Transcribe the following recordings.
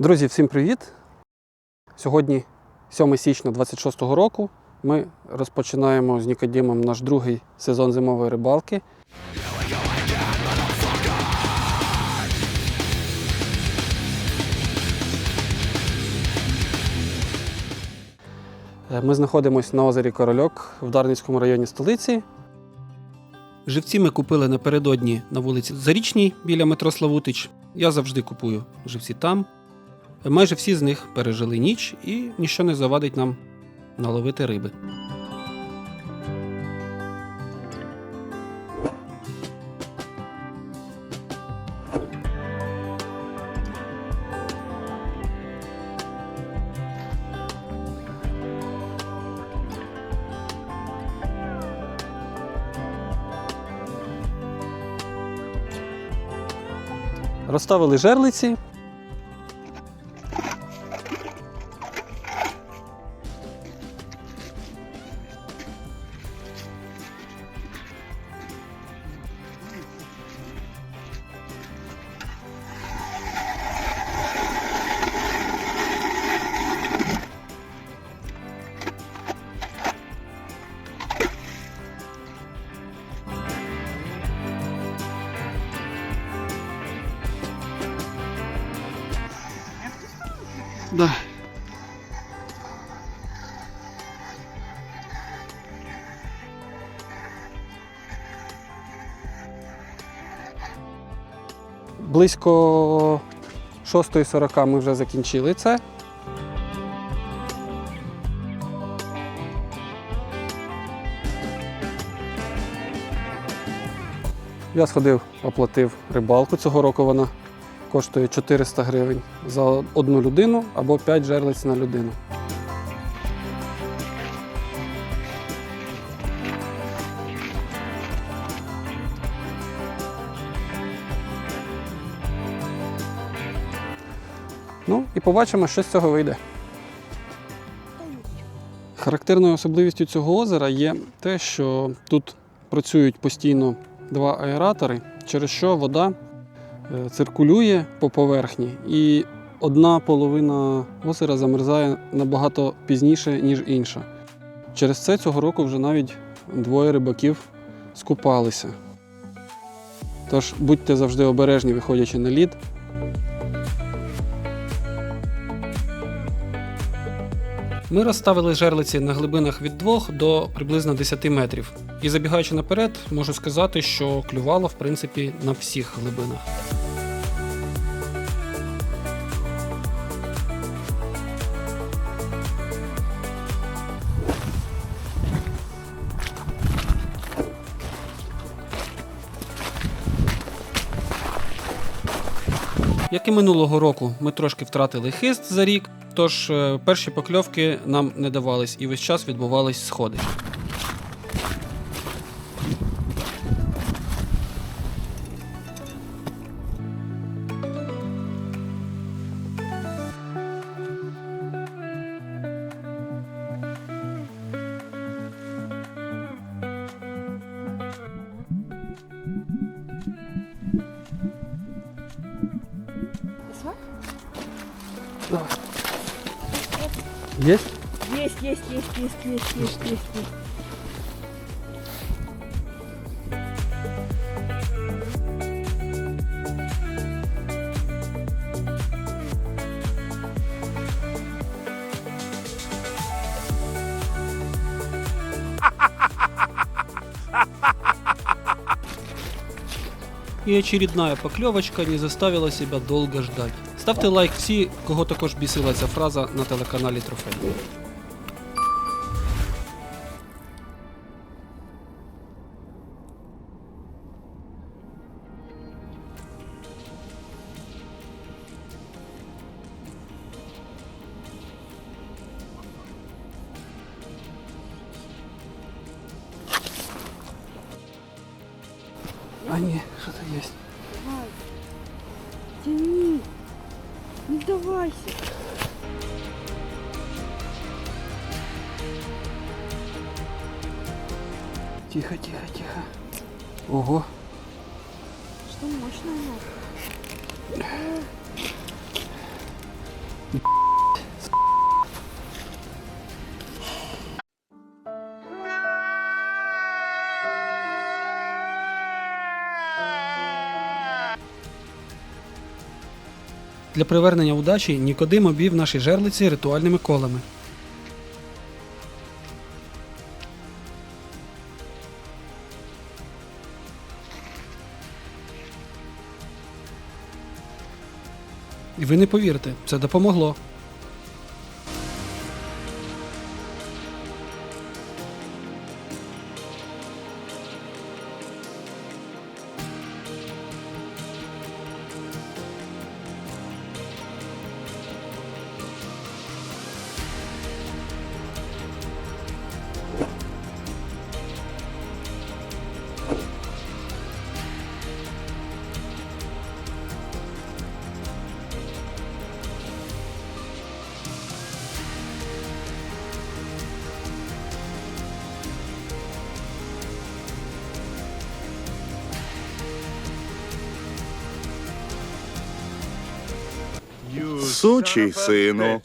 Друзі, всім привіт! Сьогодні 7 січня 26 року. Ми розпочинаємо з Нікодімом наш другий сезон зимової рибалки. Е, Ми знаходимося на озері Корольок в Дарницькому районі столиці. Живці ми купили напередодні на вулиці Зарічній біля метро Славутич. Я завжди купую живці там. Майже всі з них пережили ніч і ніщо не завадить нам наловити риби. Розставили жерлиці. Да. Близько 6.40 ми вже закінчили це. Я сходив, оплатив рибалку. Цього року вона коштує 400 гривень за одну людину або 5 жерлиць на людину. Ну і побачимо, що з цього вийде. Характерною особливістю цього озера є те, що тут працюють постійно два аератори, через що вода циркулює по поверхні, і одна половина озера замерзає набагато пізніше, ніж інша. Через це цього року вже навіть двоє рибаків скупалися. Тож будьте завжди обережні, виходячи на лід. Ми розставили жерлиці на глибинах від 2 до приблизно 10 метрів. І забігаючи наперед, можу сказати, що клювало в принципі на всіх глибинах. Як і минулого року, ми трошки втратили хист за рік, тож е, перші покльовки нам не давались і весь час відбувались сходи. Давай. Есть? Есть, есть, есть, есть, есть, есть, есть, есть. И очередная поклевочка не заставила себя долго ждать. Ставте лайк всі, кого також бісила ця фраза на телеканалі Трофей. А ні, що то є. Давай. Тяни. Не давайся. Тихо, тихо, тихо. Ого. Что мощное Для привернення удачі Нікодим обвів наші жерлиці ритуальними колами. І ви не повірите, це допомогло. Сучий сину.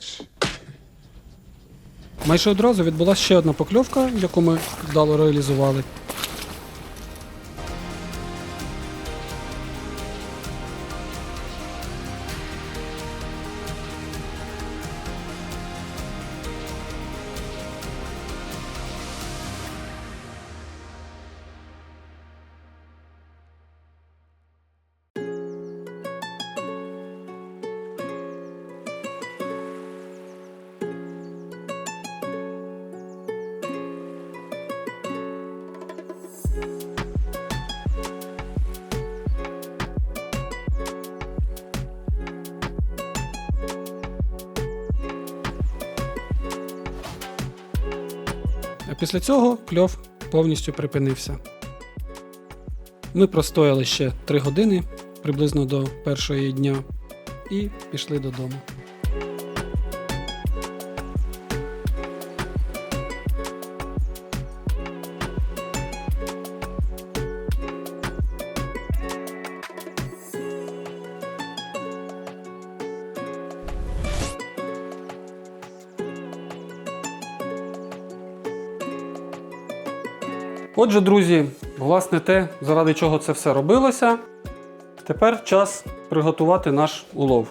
Майже одразу відбулася ще одна покльовка, яку ми вдало реалізували. А після цього кльов повністю припинився. Ми простояли ще 3 години приблизно до першої дня і пішли додому. Отже, друзі, власне те, заради чого це все робилося. Тепер час приготувати наш улов.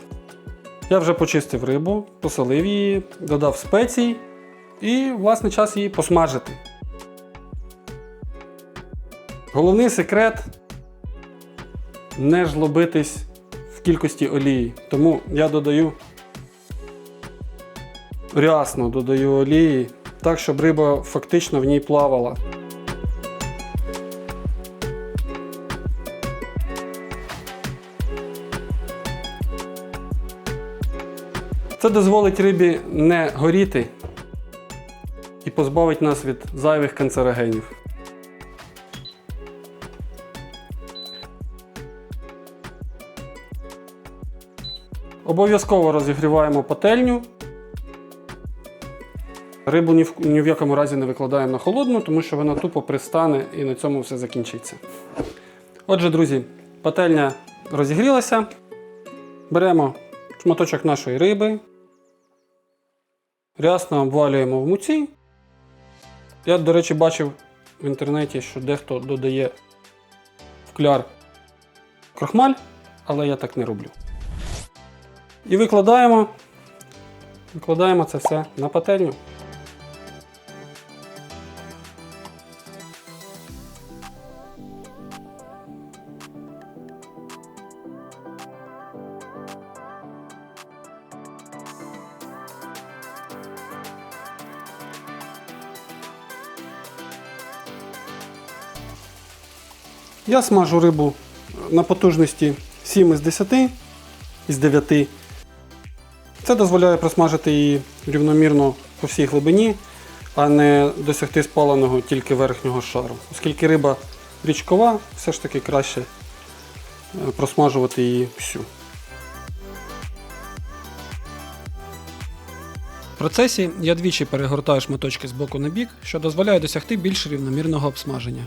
Я вже почистив рибу, посолив її, додав спецій і, власне, час її посмажити. Головний секрет не жлобитись в кількості олії. Тому я додаю рясно додаю олії, так, щоб риба фактично в ній плавала. Це дозволить рибі не горіти і позбавить нас від зайвих канцерогенів. Обов'язково розігріваємо пательню. Рибу ні в, ні в якому разі не викладаємо на холодну, тому що вона тупо пристане і на цьому все закінчиться. Отже, друзі, пательня розігрілася. Беремо шматочок нашої риби, рясно обвалюємо в муці. Я, до речі, бачив в інтернеті, що дехто додає в кляр крохмаль, але я так не роблю. І викладаємо, викладаємо це все на пательню. Я смажу рибу на потужності 7 із 10 із 9. Це дозволяє просмажити її рівномірно по всій глибині, а не досягти спаленого тільки верхнього шару. Оскільки риба річкова, все ж таки краще е, просмажувати її всю. В процесі я двічі перегортаю шматочки з боку на бік, що дозволяє досягти більш рівномірного обсмаження.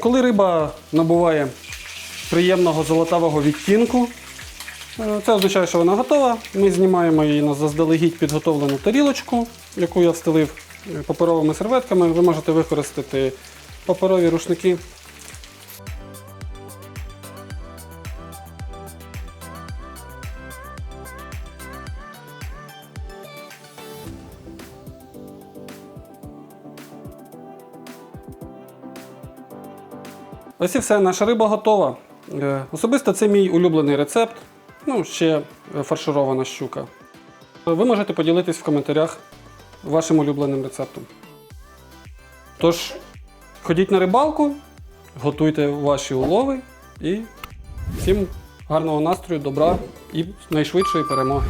Коли риба набуває приємного золотавого відтінку, е, це означає, що вона готова. Ми знімаємо її на заздалегідь підготовлену тарілочку, яку я встелив паперовими серветками. Ви можете використати паперові рушники. Ось і все, наша риба готова. Е, Особисто це мій улюблений рецепт. Ну, ще е, фарширована щука. Ви можете поділитись в коментарях вашим улюбленим рецептом. Тож, ходіть на рибалку, готуйте ваші улови і всім гарного настрою, добра і найшвидшої перемоги.